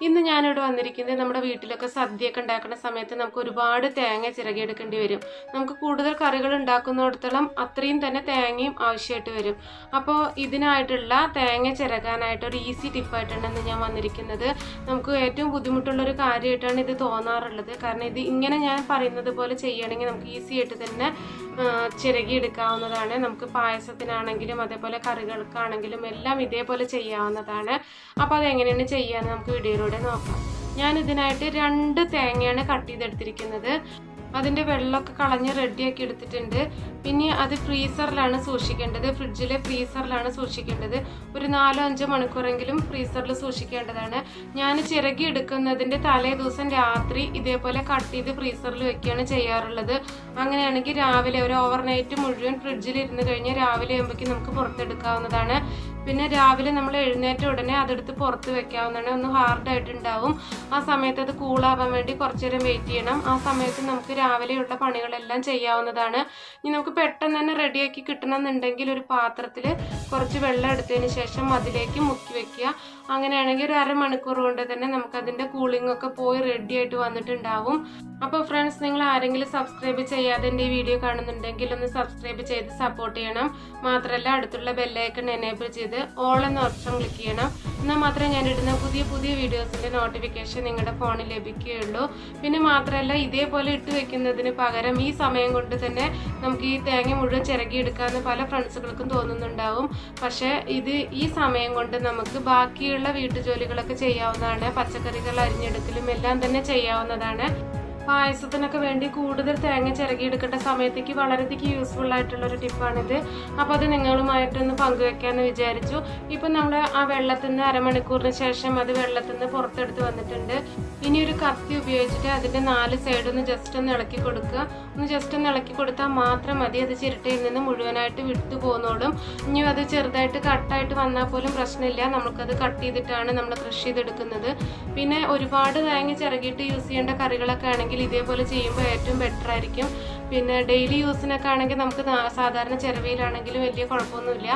ഇന്ന് ഞാനിവിടെ വന്നിരിക്കുന്നത് നമ്മുടെ വീട്ടിലൊക്കെ സദ്യയൊക്കെ ഉണ്ടാക്കുന്ന സമയത്ത് നമുക്ക് ഒരുപാട് തേങ്ങ ചിരകിയെടുക്കേണ്ടി വരും. നമുക്ക് കൂടുതൽ കറികൾ ഉണ്ടാക്കുന്നിടത്തോളം അത്രയും തന്നെ തേങ്ങയും ആവശ്യമായിട്ട് വരും. അപ്പോൾ ഇതിനായിട്ടുള്ള തേങ്ങ ചിരകാനായിട്ട് ഒരു ഈസി ടിപ്പായിട്ടാണ് ഇന്ന് ഞാൻ വന്നിരിക്കുന്നത്. നമുക്ക് ഏറ്റവും ബുദ്ധിമുട്ടുള്ള ഒരു കാര്യമായിട്ടാണ് ഇത് തോന്നാറുള്ളത്. കാരണം ഇത് ഇങ്ങനെ ഞാൻ പറയുന്നത് പോലെ ചെയ്യുകയാണെങ്കിൽ നമുക്ക് ഈസി ആയിട്ട് തന്നെ ചിരകിയെടുക്കാവുന്നതാണ്. നമുക്ക് പായസത്തിനാണെങ്കിലും അതേപോലെ കറികൾക്കാണെങ്കിലും എല്ലാം ഇതേപോലെ ചെയ്യാവുന്നതാണ്. അപ്പോൾ അതെങ്ങനെയാണ് ചെയ്യുക നമുക്ക് വീഡിയോയിലൂടെ നോക്കാം. ഞാൻ ഇതിനായിട്ട് രണ്ട് തേങ്ങയാണ് കട്ട് ചെയ്തെടുത്തിരിക്കുന്നത്. അതിന്റെ വെള്ളമൊക്കെ കളഞ്ഞ് റെഡിയാക്കി എടുത്തിട്ടുണ്ട്. പിന്നെ അത് ഫ്രീസറിലാണ് സൂക്ഷിക്കേണ്ടത്. ഫ്രിഡ്ജിലെ ഫ്രീസറിലാണ് സൂക്ഷിക്കേണ്ടത്. ഒരു നാലോ അഞ്ചോ മണിക്കൂറെങ്കിലും ഫ്രീസറിൽ സൂക്ഷിക്കേണ്ടതാണ്. ഞാൻ ചിറകി എടുക്കുന്നതിന്റെ തലേ ദിവസം രാത്രി ഇതേപോലെ കട്ട് ചെയ്ത് ഫ്രീസറിൽ വെക്കുകയാണ് ചെയ്യാറുള്ളത്. അങ്ങനെയാണെങ്കിൽ രാവിലെ ഒരു ഓവർനൈറ്റ് മുഴുവൻ ഫ്രിഡ്ജിൽ ഇരുന്ന് കഴിഞ്ഞാൽ രാവിലെ ആകുമ്പോഴേക്കും നമുക്ക് പുറത്തെടുക്കാവുന്നതാണ്. പിന്നെ രാവിലെ നമ്മൾ എഴുന്നേറ്റ ഉടനെ അതെടുത്ത് പുറത്ത് വെക്കാവുന്നതാണ്. ഒന്ന് ഹാർഡായിട്ടുണ്ടാവും ആ സമയത്ത് അത് കൂളാവാൻ വേണ്ടി കുറച്ചു നേരം വെയിറ്റ് ചെയ്യണം. ആ സമയത്ത് നമുക്ക് രാവിലെയുള്ള പണികളെല്ലാം ചെയ്യാവുന്നതാണ്. ഇനി നമുക്ക് പെട്ടെന്ന് തന്നെ റെഡിയാക്കി കിട്ടണമെന്നുണ്ടെങ്കിൽ ഒരു പാത്രത്തിൽ കുറച്ച് വെള്ളം എടുത്തതിന് ശേഷം അതിലേക്ക് മുക്കി വെക്കുക. അങ്ങനെയാണെങ്കിൽ ഒരു അരമണിക്കൂർ കൊണ്ട് തന്നെ നമുക്ക് അതിന്റെ കൂളിംഗ് ഒക്കെ പോയി റെഡി ആയിട്ട് വന്നിട്ടുണ്ടാവും. അപ്പോൾ ഫ്രണ്ട്സ് നിങ്ങൾ ആരെങ്കിലും സബ്സ്ക്രൈബ് ചെയ്യാതെ എന്റെ ഈ വീഡിയോ കാണുന്നുണ്ടെങ്കിൽ ഒന്ന് സബ്സ്ക്രൈബ് ചെയ്ത് സപ്പോർട്ട് ചെയ്യണം. മാത്രമല്ല അടുത്തുള്ള ബെല്ലൈക്കൺ എനേബിൾ ചെയ്ത് ഓൾ എന്ന ഓപ്ഷൻ ക്ലിക്ക് ചെയ്യണം. എന്നാൽ മാത്രമേ ഞാൻ ഇടുന്ന പുതിയ പുതിയ വീഡിയോസിന്റെ നോട്ടിഫിക്കേഷൻ നിങ്ങളുടെ ഫോണിൽ ലഭിക്കുകയുള്ളൂ. പിന്നെ മാത്രമല്ല ഇതേപോലെ ഇട്ട് വെക്കുന്നതിന് പകരം ഈ സമയം കൊണ്ട് തന്നെ നമുക്ക് ഈ തേങ്ങ മുഴുവൻ ചിരകിയെടുക്കാമെന്ന് പല ഫ്രണ്ട്സുകൾക്കും തോന്നുന്നുണ്ടാവും. പക്ഷേ ഇത് ഈ സമയം കൊണ്ട് നമുക്ക് ബാക്കിയുള്ള വീട്ടുജോലികളൊക്കെ ചെയ്യാവുന്നതാണ്. പച്ചക്കറികൾ അരിഞ്ഞെടുക്കലും എല്ലാം തന്നെ ചെയ്യാവുന്നതാണ്. പായസത്തിനൊക്കെ വേണ്ടി കൂടുതൽ തേങ്ങ ചിരകിയെടുക്കേണ്ട സമയത്തേക്ക് വളരെയധികം യൂസ്ഫുൾ ആയിട്ടുള്ള ഒരു ടിപ്പാണിത് അപ്പോൾ അത് നിങ്ങളുമായിട്ടൊന്ന് പങ്കുവെക്കാമെന്ന് വിചാരിച്ചു. ഇപ്പം നമ്മൾ ആ വെള്ളത്തിൽ നിന്ന് അരമണിക്കൂറിന് ശേഷം അത് വെള്ളത്തിൽ നിന്ന് പുറത്തെടുത്ത് വന്നിട്ടുണ്ട്. ഇനി ഒരു കത്തി ഉപയോഗിച്ചിട്ട് അതിന്റെ നാല് സൈഡ് ഒന്ന് ജസ്റ്റ് ഒന്ന് ഇളക്കി കൊടുക്കുക. ഒന്ന് ജസ്റ്റ് ഒന്ന് ഇളക്കി കൊടുത്താൽ മാത്രം മതി. അത് ചിരട്ടയിൽ നിന്ന് മുഴുവനായിട്ട് വിട്ടു പോകുന്നോളും ഇനി അത് ചെറുതായിട്ട് കട്ടായിട്ട് വന്നാൽ പോലും പ്രശ്നമില്ല. നമുക്കത് കട്ട് ചെയ്തിട്ടാണ് നമ്മൾ കൃഷി ചെയ്തെടുക്കുന്നത്. പിന്നെ ഒരുപാട് തേങ്ങ ചിറകിയിട്ട് യൂസ് ചെയ്യേണ്ട കറികളൊക്കെ ആണെങ്കിൽ ഇതേപോലെ ചെയ്യുമ്പോൾ ഏറ്റവും ബെറ്റർ ആയിരിക്കും. പിന്നെ ഡെയിലി യൂസിനൊക്കെ ആണെങ്കിൽ നമുക്ക് സാധാരണ ചെറുവയിലാണെങ്കിലും വലിയ കുഴപ്പമൊന്നുമില്ല.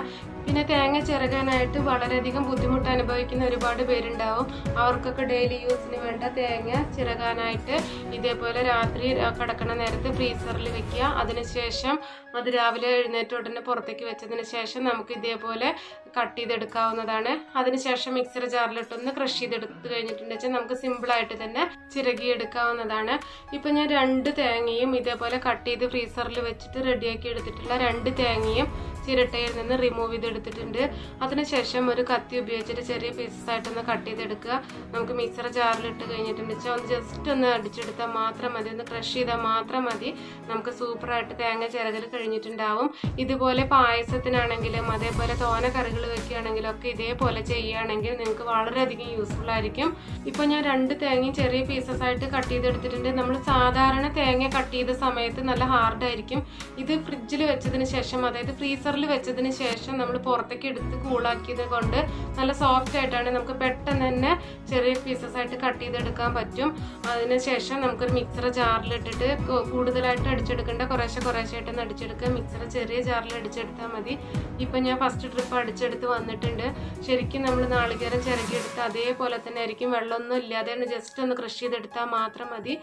പിന്നെ തേങ്ങ ചിറകാനായിട്ട് വളരെയധികം ബുദ്ധിമുട്ട് അനുഭവിക്കുന്ന ഒരുപാട് പേരുണ്ടാവും. അവർക്കൊക്കെ ഡെയിലി യൂസിന് വേണ്ട തേങ്ങ ചിറകാനായിട്ട് ഇതേപോലെ രാത്രി കിടക്കണ നേരത്ത് ഫ്രീസറിൽ വെക്കുക. അതിനുശേഷം അത് രാവിലെ എഴുന്നേറ്റ് ഉടനെ പുറത്തേക്ക് വെച്ചതിന് ശേഷം നമുക്ക് ഇതേപോലെ കട്ട് ചെയ്തെടുക്കാവുന്നതാണ്. അതിനുശേഷം മിക്സർ ജാറിലിട്ടൊന്ന് ക്രഷ് ചെയ്തെടുത്ത് കഴിഞ്ഞിട്ടുണ്ടെന്ന് വെച്ചാൽ നമുക്ക് സിമ്പിളായിട്ട് തന്നെ ചിരകി എടുക്കാവുന്നതാണ് ഇപ്പം ഞാൻ രണ്ട് തേങ്ങയും ഇതേപോലെ കട്ട് ചെയ്ത് ഫ്രീസറിൽ വെച്ചിട്ട് റെഡിയാക്കി എടുത്തിട്ടുള്ള രണ്ട് തേങ്ങയും ചിരട്ടയിൽ നിന്ന് റിമൂവ് ചെയ്തെടുത്തിട്ടുണ്ട്. അതിനുശേഷം ഒരു കത്തി ഉപയോഗിച്ചിട്ട് ചെറിയ പീസസ് ആയിട്ടൊന്ന് കട്ട് ചെയ്തെടുക്കുക. നമുക്ക് മിക്സർ ജാറിലിട്ട് കഴിഞ്ഞിട്ടുണ്ട് വെച്ചാൽ ഒന്ന് ജസ്റ്റ് ഒന്ന് അടിച്ചെടുത്താൽ മാത്രം മതി. ഒന്ന് ക്രഷ് ചെയ്താൽ മാത്രം മതി. നമുക്ക് സൂപ്പറായിട്ട് തേങ്ങ ചിരകൽ കഴിഞ്ഞിട്ടുണ്ടാവും. ഇതുപോലെ പായസത്തിനാണെങ്കിലും അതേപോലെ തോന കറികൾ വെക്കുകയാണെങ്കിലും ഒക്കെ ഇതേപോലെ ചെയ്യുകയാണെങ്കിൽ നിങ്ങൾക്ക് വളരെയധികം യൂസ്ഫുൾ ആയിരിക്കും. ഇപ്പോൾ ഞാൻ രണ്ട് തേങ്ങയും ചെറിയ പീസസ് ആയിട്ട് കട്ട് ചെയ്തെടുത്തിട്ടുണ്ട്. നമ്മൾ സാധാരണ തേങ്ങ കട്ട് ചെയ്ത സമയത്ത് നല്ല ഹാർഡായിരിക്കും ഇത് ഫ്രിഡ്ജിൽ വെച്ചതിന് ശേഷം അതായത് ഫ്രീസറിൽ വെച്ചതിന് ശേഷം നമ്മൾ പുറത്തേക്ക് എടുത്ത് കൂളാക്കിയത് കൊണ്ട് നല്ല സോഫ്റ്റ് ആയിട്ടാണ് നമുക്ക് പെട്ടെന്ന് തന്നെ ചെറിയ പീസസ് ആയിട്ട് കട്ട് ചെയ്തെടുക്കാൻ പറ്റും. അതിന് ശേഷം നമുക്കൊരു മിക്സർ ജാറിലിട്ടിട്ട് കൂടുതലായിട്ട് അടിച്ചെടുക്കേണ്ട കുറേശ്ശെ കുറേശ്ശെ ആയിട്ടൊന്ന് അടിച്ചെടുക്കുക. മിക്സർ ചെറിയ ജാറിൽ അടിച്ചെടുത്താൽ മതി. ഇപ്പം ഞാൻ ഫസ്റ്റ് ട്രിപ്പ് അടിച്ചെടുത്ത് വന്നിട്ടുണ്ട്. ശരിക്കും നമ്മൾ നാളികേരം ചിരകിയെടുത്ത് അതേപോലെ തന്നെ ആയിരിക്കും. വെള്ളമൊന്നും ഇല്ലാതെ ജസ്റ്റ് ഒന്ന് കൃഷി ചെയ്തെടുത്താൽ മാത്രം മതി.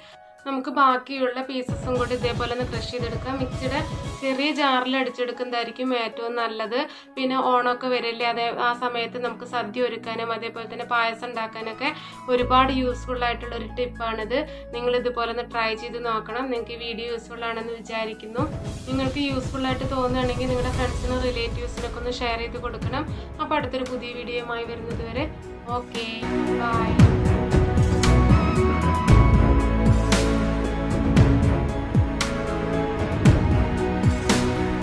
നമുക്ക് ബാക്കിയുള്ള പീസസും കൂടി ഇതേപോലെ ഒന്ന് ക്രഷ് ചെയ്തെടുക്കാം. മിക്സിയുടെ ചെറിയ ജാറിൽ അടിച്ചെടുക്കുന്നതായിരിക്കും ഏറ്റവും നല്ലത്. പിന്നെ ഓണമൊക്കെ വരില്ലേ അതേ ആ സമയത്ത് നമുക്ക് സദ്യ ഒരുക്കാനും അതേപോലെ തന്നെ പായസം ഉണ്ടാക്കാനൊക്കെ ഒരുപാട് യൂസ്ഫുൾ ആയിട്ടുള്ള ഒരു ടിപ്പാണിത് നിങ്ങൾ ഇതുപോലെ ഒന്ന് ട്രൈ ചെയ്ത് നോക്കണം. നിങ്ങൾക്ക് ഈ വീഡിയോ യൂസ്ഫുൾ ആണെന്ന് വിചാരിക്കുന്നു. നിങ്ങൾക്ക് യൂസ്ഫുൾ ആയിട്ട് തോന്നുകയാണെങ്കിൽ നിങ്ങളുടെ ഫ്രണ്ട്സിനും റിലേറ്റീവ്സിനൊക്കെ ഒന്ന് ഷെയർ ചെയ്ത് കൊടുക്കണം. അപ്പോൾ അടുത്തൊരു പുതിയ വീഡിയോയുമായി വരുന്നത് വരെ. Okay bye